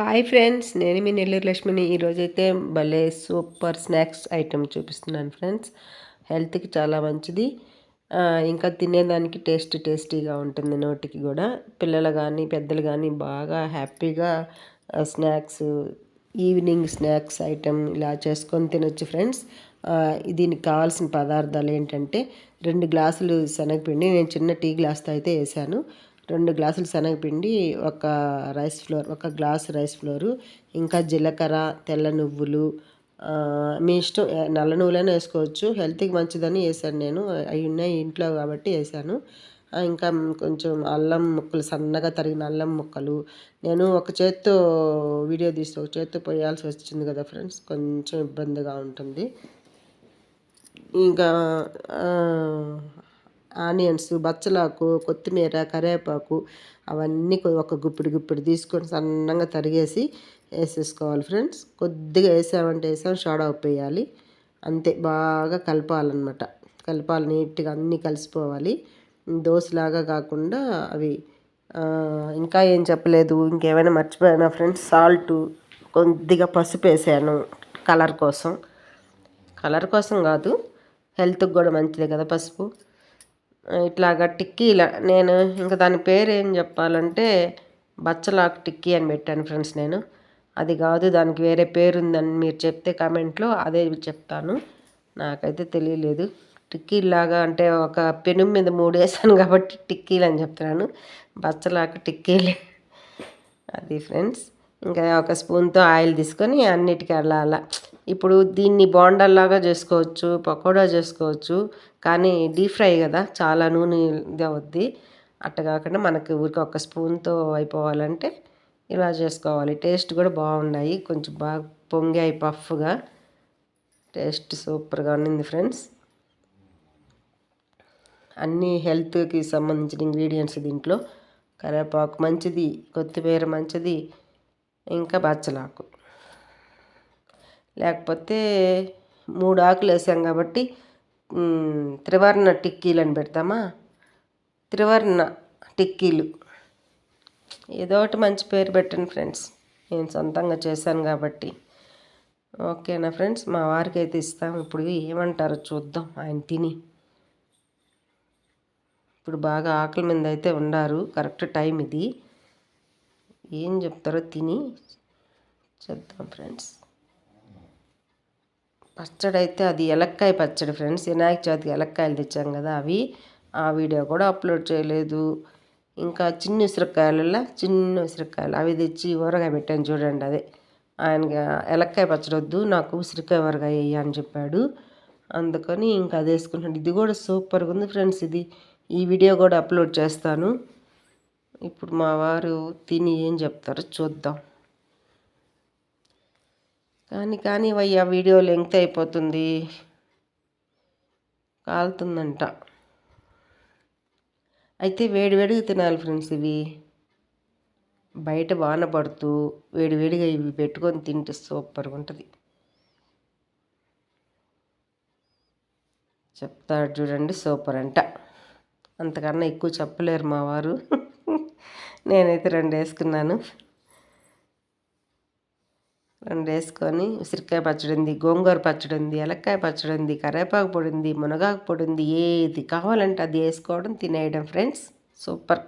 Hi friends నేను మీ నెల్లూరు లక్ష్మిని. ఈరోజైతే భలే సూపర్ స్నాక్స్ ఐటెం చూపిస్తున్నాను ఫ్రెండ్స్ హెల్త్కి చాలా మంచిది. ఇంకా తినేదానికి టేస్ట్ టేస్టీగా ఉంటుంది నోటికి కూడా. పిల్లలు కానీ పెద్దలు కానీ బాగా హ్యాపీగా స్నాక్స్ ఈవినింగ్ స్నాక్స్ ఐటెం ఇలా చేసుకొని తినొచ్చు ఫ్రెండ్స్ దీనికి కావాల్సిన పదార్థాలు ఏంటంటే రెండు గ్లాసులు శనగపిండి. నేను చిన్న టీ గ్లాస్తో అయితే వేసాను. రెండు గ్లాసులు శనగపిండి ఒక రైస్ ఫ్లోర్ ఒక గ్లాస్ రైస్ ఫ్లోరు ఇంకా జీలకర్ర తెల్ల నువ్వులు మీ ఇష్టం నల్ల నువ్వులైనా వేసుకోవచ్చు. హెల్త్కి మంచిదని వేసాను నేను. అవి ఉన్నాయి ఇంట్లో కాబట్టి వేసాను ఇంకా కొంచెం అల్లం ముక్కలు సన్నగా తరిగిన అల్లం ముక్కలు. నేను ఒక చేత్తో వీడియో తీసి ఒక చేత్తో పోయాల్సి వచ్చింది కదా ఫ్రెండ్స్. కొంచెం ఇబ్బందిగా ఉంటుంది. ఇంకా ఆనియన్స్ బచ్చలాకు కొత్తిమీర కరివేపాకు అవన్నీ ఒక గుప్పిడి గుప్పిడి తీసుకొని సన్నంగా తరిగేసి వేసేసుకోవాలి ఫ్రెండ్స్. కొద్దిగా వేసామంటే వేసాం షాడా ఉప్పు అంతే బాగా కలపాలన్నమాట. కలపాలి నీట్గా అన్నీ కలిసిపోవాలి. దోశలాగా కాకుండా అవి ఇంకా ఏం చెప్పలేదు. ఇంకేమైనా మర్చిపోయానా ఫ్రెండ్స్? సాల్ట్ కొద్దిగా పసుపు వేసాను కలర్ కోసం. కలర్ కోసం కాదు హెల్త్కి కూడా మంచిదే కదా పసుపు. ఇట్లాగా టిక్కీల నేను ఇంకా దాని పేరు ఏం చెప్పాలంటే బచ్చలాకు టిక్కీ అని పెట్టాను ఫ్రెండ్స్ నేను. అది కాదు దానికి వేరే పేరు ఉందని మీరు చెప్తే కామెంట్లో అదే చెప్తాను. నాకైతే తెలియలేదు. టిక్కీలాగా అంటే ఒక పెను మీద మూడు వేసాను కాబట్టి టిక్కీలు అని చెప్తున్నాను. బచ్చలాకు టిక్కీలు. అది ఫ్రెండ్స్. ఇంకా ఒక స్పూన్తో ఆయిల్ తీసుకొని అన్నిటికీ అలా అలా ఇప్పుడు దీన్ని బోండాల్లాగా చేసుకోవచ్చు పకోడా చేసుకోవచ్చు కానీ డీప్ ఫ్రై కదా చాలా నూనె ఇది అవుద్ది. అట్ట కాకుండా మనకి ఊరికి ఒక స్పూన్తో అయిపోవాలంటే ఇలా చేసుకోవాలి. టేస్ట్ కూడా బాగున్నాయి కొంచెం బాగా పొంగాయి పఫ్గా. టేస్ట్ సూపర్గా ఉన్నింది ఫ్రెండ్స్. అన్నీ హెల్త్కి సంబంధించిన ఇంగ్రీడియంట్స్ దీంట్లో. కరివేపాకు మంచిది కొత్తిమీర మంచిది ఇంకా బచ్చలాకు లేకపోతే మూడు ఆకులు వేసాం కాబట్టి త్రివర్ణ టిక్కీలు అని పెడతామా? త్రివర్ణ టిక్కీలు. ఏదో ఒకటి మంచి పేరు పెట్టండి ఫ్రెండ్స్. నేను సొంతంగా చేశాను కాబట్టి. ఓకేనా ఫ్రెండ్స్? మా వారికి అయితే ఇస్తాం. ఇప్పుడు ఏమంటారో చూద్దాం. ఆయన తిని. ఇప్పుడు బాగా ఆకలి మీద అయితే ఉండారు. కరెక్ట్ టైం ఇది. ఏం చెప్తారో తిని చేద్దాం ఫ్రెండ్స్. పచ్చడి అయితే అది ఎలక్కాయ పచ్చడి ఫ్రెండ్స్. వినాయక చవితికి ఎలక్కాయలు తెచ్చాం కదా అవి. ఆ వీడియో కూడా అప్లోడ్ చేయలేదు. ఇంకా చిన్న ఉసిరికాయలలో చిన్న ఉసిరికాయలు అవి తెచ్చి ఊరగాయ పెట్టాను చూడండి అదే. ఆయనకి ఎలక్కాయ పచ్చడి వద్దు నాకు ఉసిరికాయ ఊరగాయ వేయ అని చెప్పాడు. అందుకని ఇంకా అది వేసుకుంటాను ఇది కూడా సూపర్గా ఉంది ఫ్రెండ్స్ ఇది. ఈ వీడియో కూడా అప్లోడ్ చేస్తాను. ఇప్పుడు మా వారు తిని ఏం చెప్తారో చూద్దాం. కానీ కానీ అయ్యా వీడియో లెంగ్త్ అయిపోతుంది. కాలుతుందంట. అయితే వేడివేడిగా తినాలి ఫ్రెండ్స్ ఇవి. బయట వాన పడుతూ వేడివేడిగా ఇవి పెట్టుకొని తింటే సూపర్గా ఉంటుంది. చెప్తాడు చూడండి సూపర్ అంట అంతకన్నా ఎక్కువ చెప్పలేరు మా వారు. నేనైతే రెండు వేసుకున్నాను. రెండు వేసుకొని ఉసిరికాయ పచ్చడి ఉంది గోంగూర పచ్చడి ఉంది ఎలక్కాయ పచ్చడి ఉంది కరివేపాకు పొడి ఉంది మునగాకు పొడి ఉంది ఏది కావాలంటే అది వేసుకోవడం తినేయడం ఫ్రెండ్స్. సూపర్.